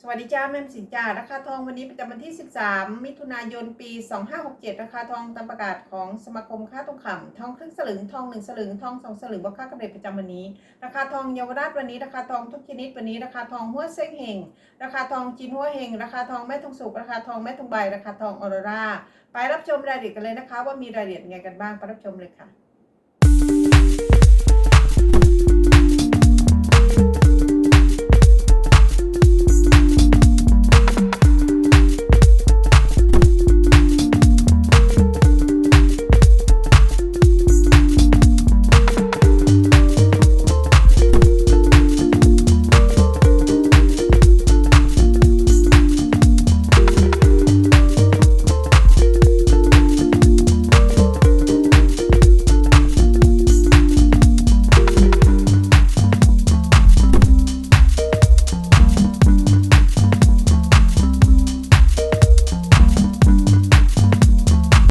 สวัสดีจ้าแม่สินจ้าราคาทองวันนี้ประจำวันที่ 13 มิถุนายนปี 2567 ราคาทองตามประกาศของสมาคมค่าทองคำทองครึ่งสลึงทองหนึ่งสลึงทองสองสลึงว่าค่ากำไรประจำวันนี้ ราคาทองเยาวราชวันนี้ ราคาทองทุกชนิดวันนี้ ราคาทองหัวเส้งเฮงราคาทองจีนหัวเฮงราคาทองแม่ทองสุกราคาทองแม่ทองใบราคาทองออโรราไปรับชมรายละเอียดกันเลยนะคะ ว่ามีรายละเอียดไงกันบ้างไปรับชมเลยค่ะ